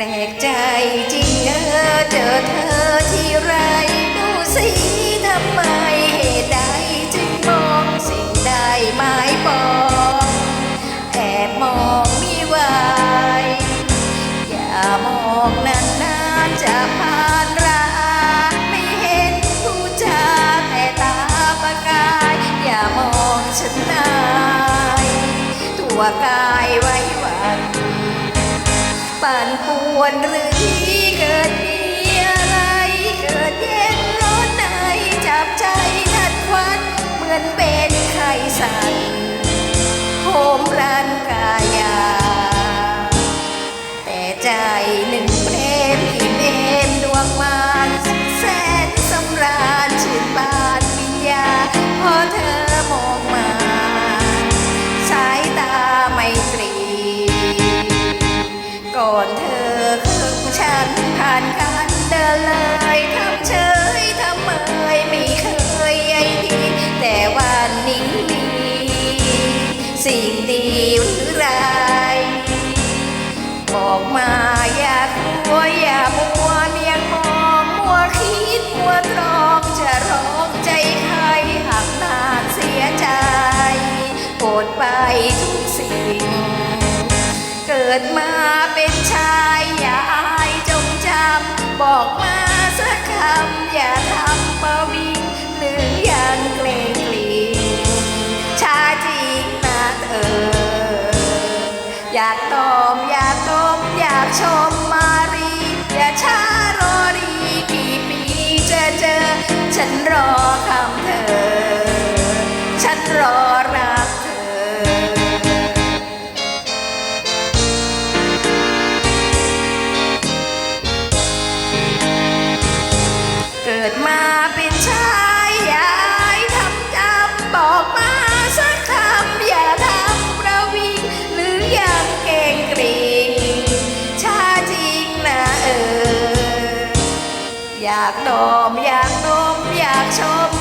แปลกใจที่เจอเธอที่ไรดูสิทำไมเหตุใดจึงมองสิ่งใดหมายปองแอบมองมีไวายอย่ามองนานๆจะผ่านราไม่เห็นผู้ชาแต่ตาประกาย อย่ามองฉันนาย ตัวกายไว้ ปั่นป่วนหรือที่เกิด กิดมาเป็นชายอย่าอายจงจำบอกมาสักคำอย่าทำปรวิงหรือยังเกรงกลีชาจริงนะเธออยากตอมอยากตมอยากชม อยากดมอยากนมอยากชม